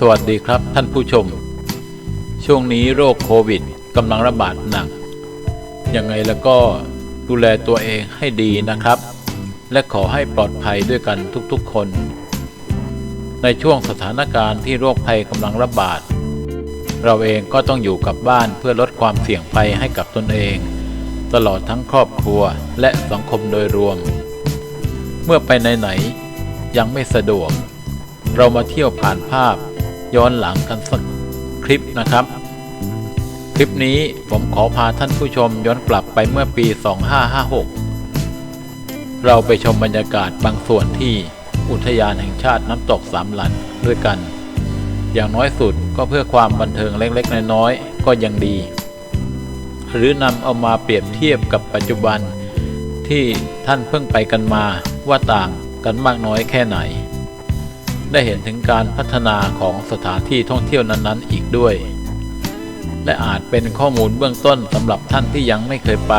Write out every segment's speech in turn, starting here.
สวัสดีครับท่านผู้ชม ช่วงนี้โรคโควิดกำลังระบาดหนัก ยังไงแล้วก็ดูแลตัวเองให้ดีนะครับ และขอให้ปลอดภัยด้วยกันทุกๆคน ในช่วงสถานการณ์ที่โรคภัยกำลังระบาด เราเองก็ต้องอยู่กับบ้านเพื่อลดความเสี่ยงภัยให้กับตนเอง ตลอดทั้งครอบครัวและสังคมโดยรวม เมื่อไปไหนๆยังไม่สะดวก เรามาเที่ยวผ่านภาพ ย้อนหลังกันสักคลิปนะครับ คลิปนี้ผมขอพาท่านผู้ชมย้อนกลับไปเมื่อปี 2556 เราไปชมบรรยากาศบางส่วนที่อุทยานแห่งชาติน้ำตกสามหลันด้วยกัน อย่างน้อยสุดก็เพื่อความบันเทิงเล็กๆ น้อยๆ ก็ยังดี หรือนำเอามาเปรียบเทียบกับปัจจุบันที่ท่านเพิ่งไปกันมาว่าต่างกันมากน้อยแค่ไหน ได้เห็นถึงการพัฒนาของสถานที่ท่องเที่ยวนั้นๆ อีกด้วย และอาจเป็นข้อมูลเบื้องต้นสำหรับท่านที่ยังไม่เคยไป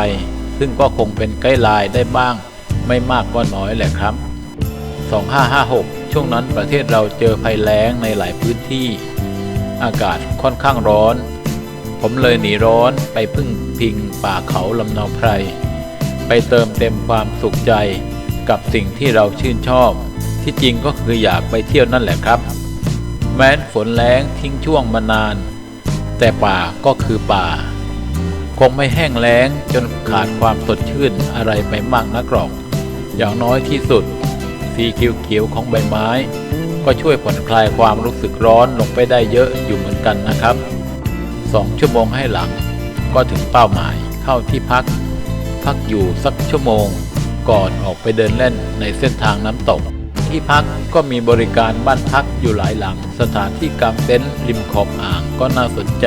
ซึ่งก็คงเป็นไกด์ไลน์ได้บ้าง ไม่มากก็น้อยแหละครับ 2556 ช่วงนั้นประเทศเราเจอภัยแล้งในหลายพื้นที่ อากาศค่อนข้างร้อน ผมเลยหนีร้อนไปพึ่งพิงป่าเขาลำนาไพร ไปเติมเต็มความสุขใจกับสิ่งที่เราชื่นชอบ ที่จริงก็คืออยากไปเที่ยวนั่นแหละครับ แม้นฝนแล้งทิ้งช่วงมานาน แต่ป่าก็คือป่า คงไม่แห้งแล้งจนขาดความสดชื่นอะไรไปมากนักหรอก อย่างน้อยที่สุด สีเขียวๆของใบไม้ ก็ช่วยผ่อนคลายความรู้สึกร้อนลงไปได้เยอะอยู่เหมือนกันนะครับสองชั่วโมงให้หลัง ก็ถึงเป้าหมายเข้าที่พัก พักอยู่สักชั่วโมงก่อนออกไปเดินเล่นในเส้นทางน้ำตก ที่พักก็มีบริการบ้านพักอยู่หลายหลัง สถานที่กางเต็นท์ริมขอบอ่างก็น่าสนใจ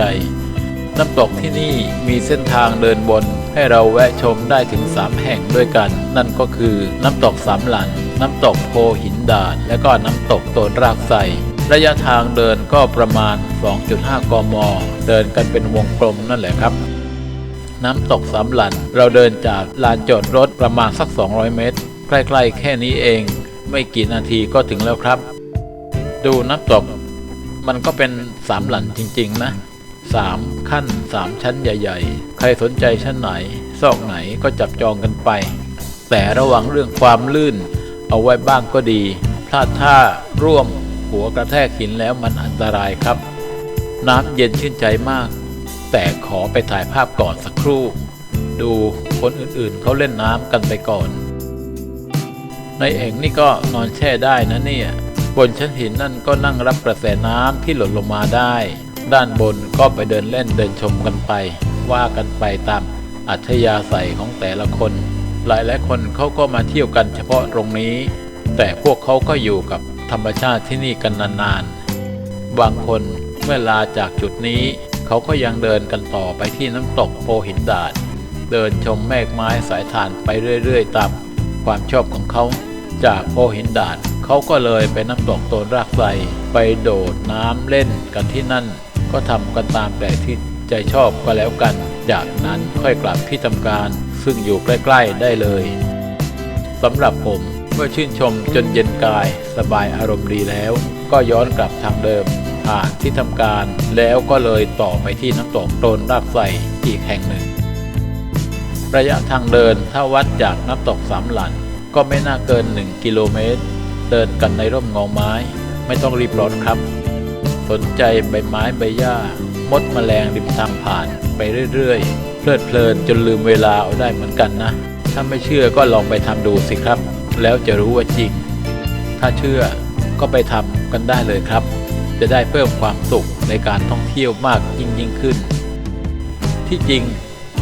น้ำตกที่นี่มีเส้นทางเดินบน ให้เราแวะชมได้ถึง 3 แห่งด้วยกัน นั่นก็คือน้ำตกสามหลัน น้ำตกโพหินดาด และก็น้ำตกโตนรากไสระยะทางเดินก็ประมาณ 2.5 กม เดินกันเป็นวงกลมนั่นแหละครับน้ำตกสามหลัน เราเดินจากลานจอดรถประมาณสัก 200 เมตร ใกล้ๆ แค่นี้เอง ไม่กี่นาทีก็ถึงแล้วครับ ดูน้ำตก มันก็เป็นสามหลันจริง ๆ นะสามขั้นสามชั้นใหญ่ ๆ ใครสนใจชั้นไหน ซอกไหนก็จับจองกันไป แต่ระวังเรื่องความลื่น เอาไว้บ้างก็ดี พลาดท่าร่วม หัวกระแทกหินแล้วมันอันตรายครับ น้ำเย็นชื่นใจมาก แต่ขอไปถ่ายภาพก่อนสักครู่ ดูคนอื่นๆเขาเล่นน้ำกันไปก่อน ในเองนี่ก็นอนแช่ได้นะเนี่ย บนชั้นหินนั่นก็นั่งรับกระแสน้ำที่หล่นลงมาได้ ด้านบนก็ไปเดินเล่นเดินชมกันไป ว่ากันไปตามอัธยาศัยของแต่ละคน หลายหลายคนเขาก็มาเที่ยวกันเฉพาะตรงนี้ แต่พวกเขาก็อยู่กับธรรมชาติที่นี่กันนานๆ บางคนเมื่อลาจากจุดนี้ เขาก็ยังเดินกันต่อไปที่น้ำตกโพหินดาดเดินชมแมกไม้สายทานไปเรื่อยๆตามความชอบของเขา จากโพหินดาดเขาก็เลยไปน้ำตกโตนรากไทรไปโดดน้ำเล่นกันที่นั่น ก็ทำกันตามแต่ที่ใจชอบก็แล้วกัน จากนั้นค่อยกลับที่ทำการ ซึ่งอยู่ใกล้ ๆได้เลยสำหรับผมเมื่อชื่นชมจนเย็นกายสบายอารมณ์ดีแล้ว ก็ย้อนกลับทางเดิมผ่านที่ทำการแล้วก็เลยต่อไปที่น้ำตกโตนรากไทรอีกแห่งหนึ่ง ระยะทางเดินถ้าวัดจากน้ำตกสามหลัน ก็ไม่น่าเกิน 1 กิโลเมตร เดินกันในร่มเงาไม้ ไม่ต้องรีบร้อนครับ สนใจใบไม้ใบหญ้า มดแมลงริมทางผ่านไปเรื่อยๆ เพลิดเพลินจนลืมเวลาเอาได้เหมือนกันนะ ถ้าไม่เชื่อก็ลองไปทำดูสิครับ แล้วจะรู้ว่าจริง ถ้าเชื่อก็ไปทำกันได้เลยครับ จะได้เพิ่มความสุขในการท่องเที่ยวมากยิ่งยิ่งขึ้น ที่จริง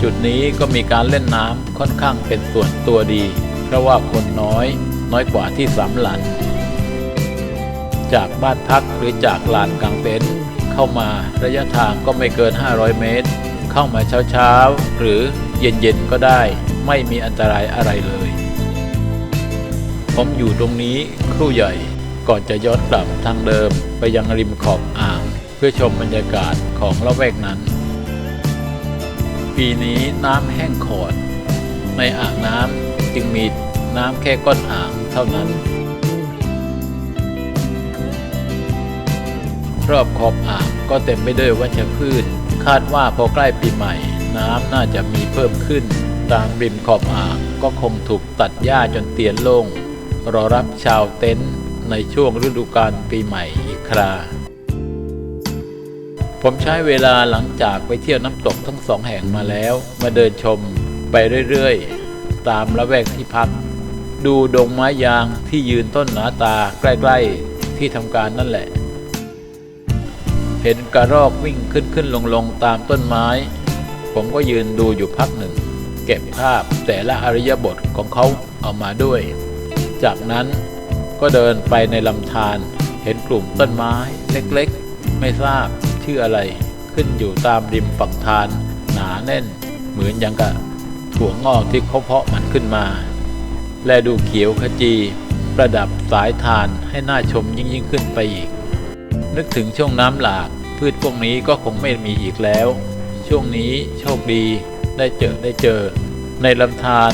จุดนี้ก็มีการเล่นน้ำค่อนข้างเป็นส่วนตัวดี เพราะว่าคนน้อยน้อยกว่าที่สามหลัน จากบ้านพักหรือจากลานกลางเต็นท์เข้ามาระยะทางก็ไม่เกิน 500 เมตร เข้ามาเช้าๆ หรือเย็นๆ ก็ได้ ไม่มีอันตรายอะไรเลย ผมอยู่ตรงนี้ครู่ใหญ่ก่อนจะย้อนกลับทางเดิมไปยังริมขอบอ่าง เพื่อชมบรรยากาศของละแวกนั้น ปีนี้น้ำแห้งขอด ในอ่างน้ำ จึงมีน้ำแค่ก้นอ่างเท่านั้น รอบขอบอ่างก็เต็มไปด้วยวัชพืช คาดว่าพอใกล้ปีใหม่ น้ำน่าจะมีเพิ่มขึ้นตามริมขอบอ่างก็คงถูกตัดหญ้าจนเตียนโล่งรอรับชาวเต็นท์ในช่วงฤดูกาลปีใหม่อีกครา ผมใช้เวลาหลังจากไปเที่ยวน้ำตกทั้งสองแห่งมาแล้ว มาเดินชมไปเรื่อยๆ ตามละแวกที่พัก ดูดงไม้ยางที่ยืนต้นหนาตาใกล้ ๆ ที่ทำการนั่นแหละ เห็นกระรอกวิ่งขึ้นขึ้นลงลงๆตามต้นไม้ ผมก็ยืนดูอยู่พักหนึ่ง เก็บภาพแต่ละอริยบทของเขาเอามาด้วย จากนั้นก็เดินไปในลำธารเห็นกลุ่มต้นไม้เล็กๆ ไม่ทราบชื่ออะไร ขึ้นอยู่ตามริมฝั่งทานหนาแน่น เหมือนอย่างกับ ถั่วงอกที่เขาเพาะมันขึ้นมา และดูเขียวขจี ประดับสายทานให้น่าชมยิ่งยิ่งขึ้นไปอีก นึกถึงช่วงน้ำหลาก พืชพวกนี้ก็คงไม่มีอีกแล้ว ช่วงนี้โชคดีได้เจอได้เจอ ในลำธาร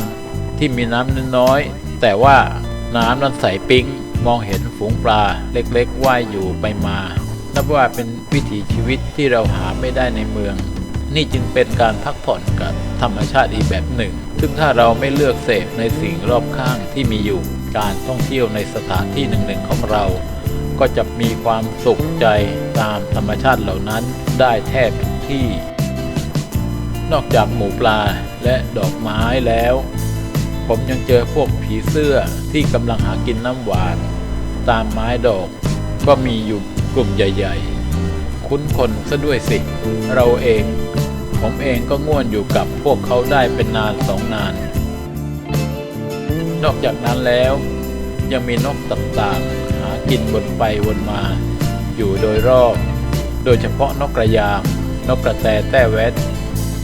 ที่มีน้ำน้อยๆแต่ว่าน้ำนั้นใสปิ๊งมองเห็นฝูงปลาเล็กๆว่ายอยู่ไปมา นับว่าเป็นวิถีชีวิตที่เราหาไม่ได้ในเมือง นี่จึงเป็นการพักผ่อนกับธรรมชาติอีกแบบหนึ่ง ซึ่งถ้าเราไม่เลือกเสพในสิ่งรอบข้างที่มีอยู่ การท่องเที่ยวในสถานที่หนึ่งๆของเรา ก็จะมีความสุขใจตามธรรมชาติเหล่านั้นได้แทบทุกที่ นอกจากหมูปลาและดอกไม้แล้ว ผมยังเจอพวกผีเสื้อที่กำลังหากินน้ำหวาน ตามไม้ดอก ก็มีอยู่กลุ่มใหญ่ ๆ คุ้นคนซะด้วยสิ เราเอง ผมเองก็ง่วนอยู่กับพวกเขาได้เป็นนานสองนาน นอกจากนั้นแล้ว ยังมีนกต่างๆ หากินวนไปวนมา อยู่โดยรอบ โดยเฉพาะนกกระยาง นกกระแตแต้แวด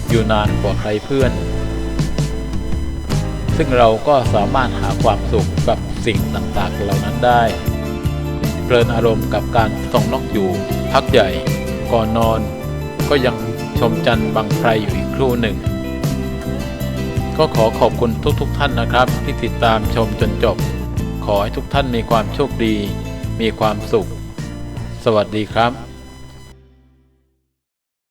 อยู่นานกว่าใครเพื่อน ซึ่งเราก็สามารถหาความสุขกับสิ่งต่างๆเหล่านั้นได้ เพลินอารมณ์กับการส่องนกอยู่ พักใหญ่ก่อนนอนก็ยัง ชมจันทร์บางไพรอยู่อีกครู่หนึ่ง ก็ขอขอบคุณทุกๆทท่านนะครับ ที่ติดตามชมจนจบ ขอให้ทุกท่านมีความโชคดี มีความสุข สวัสดีครับ